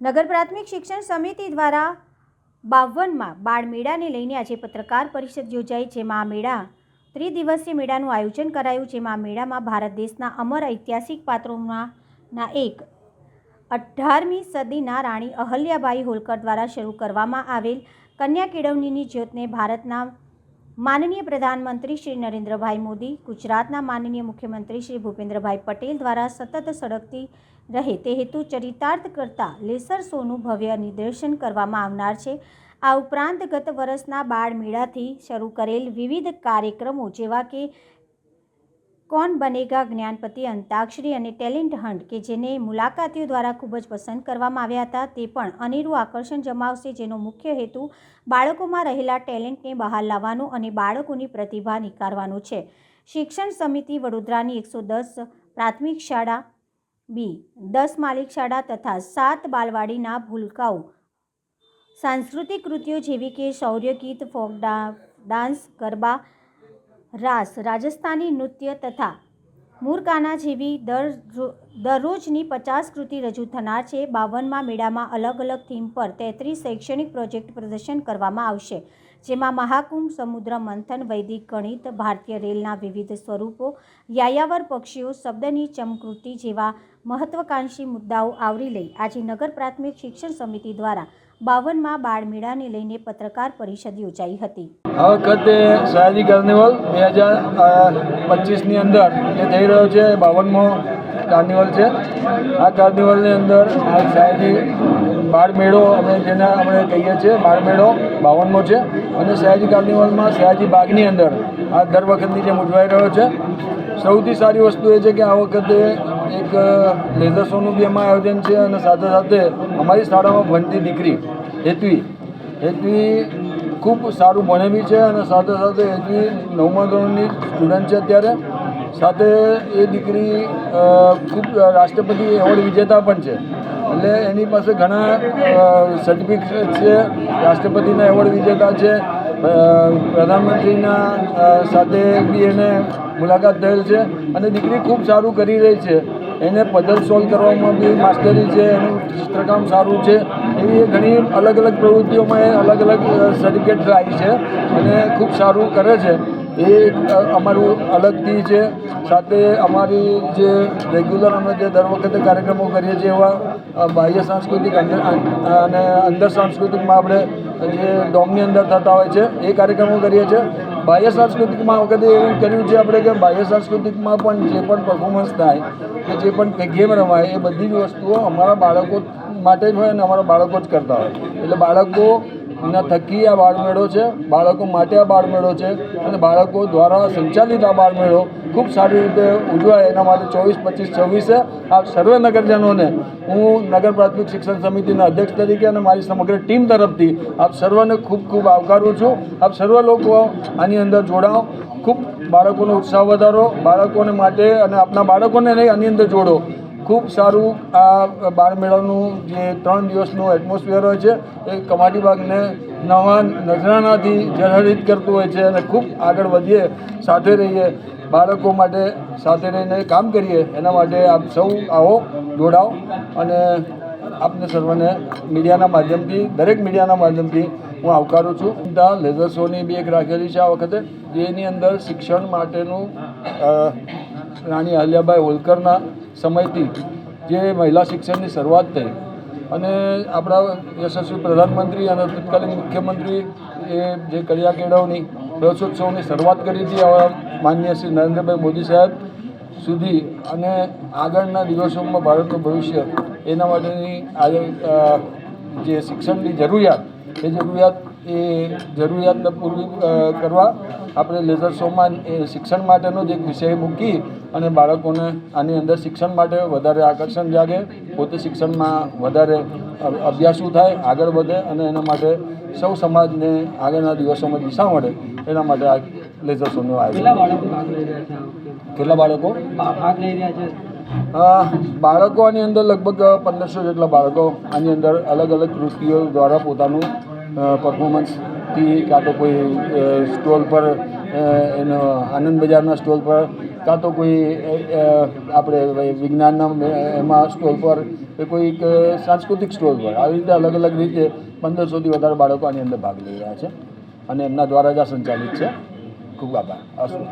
નગર પ્રાથમિક શિક્ષણ સમિતિ દ્વારા બાવનમાં બાળ મેળાને લઈને આજે પત્રકાર પરિષદ યોજાઈ, જેમાં આ મેળા ત્રિદિવસીય મેળાનું આયોજન કરાયું, જેમાં મેળામાં ભારત દેશના અમર ઐતિહાસિક પાત્રોમાંના એક અઢારમી સદીના રાણી અહલ્યાબાઈ હોલકર દ્વારા શરૂ કરવામાં આવેલ કન્યા કેળવણીની જ્યોતને ભારતના માનનીય પ્રધાનમંત્રી શ્રી નરેન્દ્રભાઈ મોદી, ગુજરાતના માનનીય મુખ્યમંત્રી શ્રી ભૂપેન્દ્રભાઈ પટેલ દ્વારા સતત સળગતી રહે તે હેતુ ચરિતાર્થ કરતા લેસર શોનું ભવ્ય નિદર્શન કરવામાં આવનાર છે. આ ઉપરાંત ગત વર્ષના બાળ મેળાથી શરૂ કરેલ વિવિધ કાર્યક્રમો જેવા કે કોણ બનેગા જ્ઞાનપતિ અંતાક્ષરી અને ટેલેન્ટ હન્ટ કે જેને મુલાકાતીઓ દ્વારા ખૂબ જ પસંદ કરવામાં આવ્યા હતા, તે પણ અનેરું આકર્ષણ જમાવશે જેનો મુખ્ય હેતુ બાળકોમાં રહેલા ટેલેન્ટને બહાર લાવવાનો અને બાળકોની પ્રતિભા નિખારવાનો છે. શિક્ષણ સમિતિ વડોદરાની એકસો દસ પ્રાથમિક શાળા, બી દસ માલિક શાળા તથા સાત બાલવાડીના ભૂલકાઓ. સાંસ્કૃતિક કૃતિઓ જેવી કે શૌર્ય ગીત ફોક ડાન્સ, ગરબા રાસ, રાજસ્થાની નૃત્ય તથા મૂરકાના જેવી દર દરરોજની પચાસ કૃતિ રજૂ થનાર છે. બાવનમાં મેળામાં અલગ અલગ થીમ પર તેત્રીસ શૈક્ષણિક પ્રોજેક્ટ પ્રદર્શન કરવામાં આવશે, જેમાં મહાકુંભ, સમુદ્ર મંથન, વૈદિક ગણિત, ભારતીય રેલના વિવિધ સ્વરૂપો, યાયાવર પક્ષીઓ, શબ્દની ચમકૃતિ જેવા મહત્વાકાંક્ષી મુદ્દાઓ આવરી લઈ. આજે નગર પ્રાથમિક શિક્ષણ સમિતિ દ્વારા બાવનમાં બાળમેળાને લઈને પત્રકાર પરિષદ યોજાઈ હતી. આ વખતે સયાજી કાર્નિવલ બે હજાર પચીસની અંદર જે થઈ રહ્યો છે બાવનમો કાર્નિવલ છે. આ કાર્નિવલની અંદર આ સયાજી બાળમેળો અમે જેને અમે કહીએ છીએ, બાળમેળો બાવનમો છે. અને સયાજી કાર્નિવલમાં સયાજી બાગની અંદર આ દર વખતની જેમ ઉજવાઈ રહ્યો છે. સૌથી સારી વસ્તુ એ છે કે આ વખતે એક લેઝર શોનું બી એમાં આયોજન છે અને સાથે સાથે અમારી શાળામાં ભણતી દીકરી, હેતવી. હેતવી ખૂબ સારું ભણે બી છે અને સાથે સાથે હેતવી નવમા ધોરણની સ્ટુડન્ટ છે અત્યારે. સાથે એ દીકરી ખૂબ રાષ્ટ્રપતિ એવોર્ડ વિજેતા પણ છે. એટલે એની પાસે ઘણા સર્ટિફિકેટ છે, રાષ્ટ્રપતિના એવોર્ડ વિજેતા છે. પ્રધાનમંત્રીના સાથે બી એને મુલાકાત થયેલ છે અને દીકરી ખૂબ સારું કરી રહી છે. એને પદલ સોલ્વ કરવામાં બી માસ્ટરી છે, એનું ચિત્રકામ સારું છે. એવી ઘણી અલગ અલગ પ્રવૃત્તિઓમાં એ અલગ અલગ સર્ટિફિકેટ લાવી છે અને ખૂબ સારું કરે છે. એ અમારું અલગથી છે. સાથે અમારી જે રેગ્યુલર અમે જે દર વખતે કાર્યક્રમો કરીએ છીએ એવા બાહ્ય સાંસ્કૃતિક અંદર અને અંદર સાંસ્કૃતિકમાં આપણે જે ડોમની અંદર થતા હોય છે, એ કાર્યક્રમો કરીએ છીએ. બાહ્ય સાંસ્કૃતિકમાં વખતે એવું કર્યું છે આપણે કે બાહ્ય સાંસ્કૃતિકમાં પણ જે પણ પરફોર્મન્સ થાય કે જે પણ ગેમ રમાય એ બધી જ વસ્તુઓ અમારા બાળકો માટે જ હોય અને અમારા બાળકો જ કરતા હોય. એટલે બાળકો ના થકી આ બાળમેળો છે. બાળકો માટે આ બાળમેળો છે અને બાળકો દ્વારા સંચાલિત આ બાળમેળો ખૂબ સારી રીતે ઉજવાય. એના માટે ચોવીસ, પચીસ, છવ્વીસે આ સર્વે નગરજનોને હું નગર પ્રાથમિક શિક્ષણ સમિતિના અધ્યક્ષ તરીકે અને મારી સમગ્ર ટીમ તરફથી આપ સર્વને ખૂબ ખૂબ આવકારું છું. આપ સર્વ લોકો આની અંદર જોડાઓ. ખૂબ બાળકોનો ઉત્સાહ વધારો. બાળકોને માટે અને આપના બાળકોને નહીં, આની અંદર જોડો. ખૂબ સારું આ બાળમેળાનું જે ત્રણ દિવસનું એટમોસ્ફિયર હોય છે, એ કમાટી બાગને નવા નજરાનાથી જર્જરિત કરતું હોય છે અને ખૂબ આગળ વધીએ, સાથે રહીએ, બાળકો માટે સાથે રહીને કામ કરીએ, એના માટે આપ સૌ આવો જોડાઓ અને આપને સર્વને મીડિયાના માધ્યમથી, દરેક મીડિયાના માધ્યમથી હું આવકારું છું. ત્યાં લેઝર શોની બી એક રાખેલી છે આ વખતે, જેની અંદર શિક્ષણ માટેનું રાણી અહલ્યાબાઈ હોલકરના સમયથી જે મહિલા શિક્ષણની શરૂઆત થઈ અને આપણા યશસ્વી પ્રધાનમંત્રી અને તત્કાલીન મુખ્યમંત્રી એ જે કરિયા કેળવણી રસોત્સવની શરૂઆત કરી હતી માન્ય શ્રી નરેન્દ્રભાઈ મોદી સાહેબ સુધી અને આગળના દિવસોમાં ભારતનું ભવિષ્ય એના માટેની આજે જે શિક્ષણની જરૂરિયાત, એ જરૂરિયાત એ જરૂરિયાતને પૂરી કરવા આપણે લેઝર શોમાં એ શિક્ષણ માટેનો જ એક વિષય મૂકી અને બાળકોને આની અંદર શિક્ષણ માટે વધારે આકર્ષણ જાગે પોતે શિક્ષણમાં વધારે અભ્યાસુ થાય આગળ વધે અને એના માટે સૌ સમાજને આગળના દિવસોમાં દિશા મળે એના માટે આ લેઝર શોનું આયોજન કેટલા બાળકો ભાગ લઈ રહ્યા છે બાળકો? આની અંદર લગભગ પંદરસો જેટલા બાળકો આની અંદર અલગ અલગ કૃતિઓ દ્વારા પોતાનું પરફોર્મન્સથી કાં તો કોઈ સ્ટોલ પર એનો આનંદ બજારના સ્ટોલ પર, કાં તો કોઈ આપણે વિજ્ઞાનના એમાં સ્ટોલ પર, કે કોઈક સાંસ્કૃતિક સ્ટોલ પર, આવી રીતે અલગ અલગ રીતે પંદરસોથી વધારે બાળકો આની અંદર ભાગ લઈ રહ્યા છે અને એમના દ્વારા જ આ સંચાલિત છે. ખૂબ આભાર. અસ્તુ.